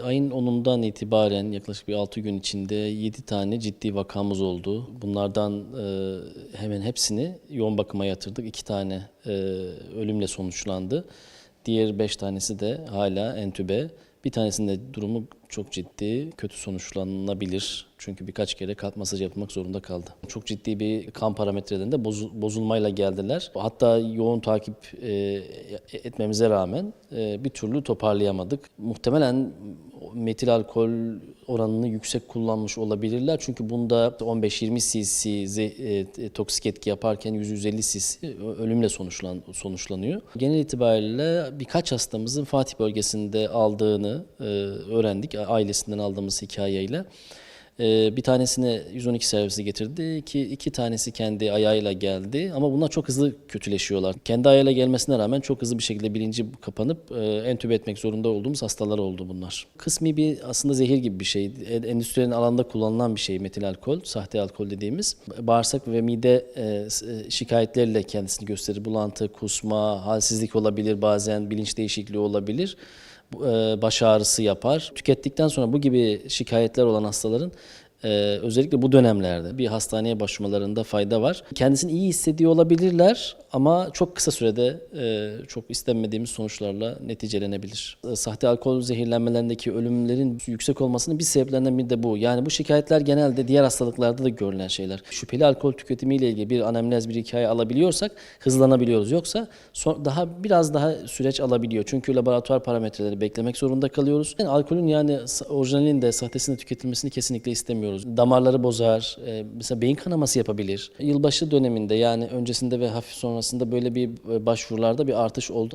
ayın 10'undan itibaren yaklaşık bir 6 gün içinde 7 tane ciddi vakamız oldu. Bunlardan e, hemen hepsini yoğun bakıma yatırdık. 2 tane e, ölümle sonuçlandı. Diğer 5 tanesi de hala entübe. Bir tanesinde durumu çok ciddi, kötü sonuçlanabilir. Çünkü birkaç kere kalp masajı yapılmak zorunda kaldı. Çok ciddi bir kan parametrelerinde bozu- bozulmayla geldiler. Hatta yoğun takip e, etmemize rağmen e, bir türlü toparlayamadık. Muhtemelen metil alkol oranını yüksek kullanmış olabilirler. Çünkü bunda 15-20 cc ze- e, toksik etki yaparken 100-150 cc ölümle sonuçlan, sonuçlanıyor. Genel itibariyle birkaç hastamızın Fatih bölgesinde aldığını e, öğrendik ailesinden aldığımız hikayeyle. Ee, bir tanesini 112 servisi getirdi. İki, iki tanesi kendi ayağıyla geldi. Ama bunlar çok hızlı kötüleşiyorlar. Kendi ayağıyla gelmesine rağmen çok hızlı bir şekilde bilinci kapanıp e, entübe etmek zorunda olduğumuz hastalar oldu bunlar. Kısmi bir aslında zehir gibi bir şey. E, Endüstrinin alanda kullanılan bir şey metil alkol, sahte alkol dediğimiz. Bağırsak ve mide e, e, şikayetleriyle kendisini gösterir. Bulantı, kusma, halsizlik olabilir bazen, bilinç değişikliği olabilir baş ağrısı yapar. Tükettikten sonra bu gibi şikayetler olan hastaların e, özellikle bu dönemlerde bir hastaneye başvurmalarında fayda var. Kendisini iyi hissediyor olabilirler ama çok kısa sürede e, çok istenmediğimiz sonuçlarla neticelenebilir. E, Sahte alkol zehirlenmelerindeki ölümlerin yüksek olmasının bir sebeplerinden biri de bu. Yani bu şikayetler genelde diğer hastalıklarda da görülen şeyler. Şüpheli alkol tüketimiyle ilgili bir anemnez bir hikaye alabiliyorsak hızlanabiliyoruz. Yoksa son- daha biraz daha süreç alabiliyor. Çünkü laboratuvar parametreleri beklemek zorunda kalıyoruz. Yani alkolün yani orijinalinin de sahtesinin de tüketilmesini kesinlikle istemiyoruz. Damarları bozar, e, mesela beyin kanaması yapabilir. Yılbaşı döneminde yani öncesinde ve hafif sonrasında böyle bir e, başvurularda bir artış oldu.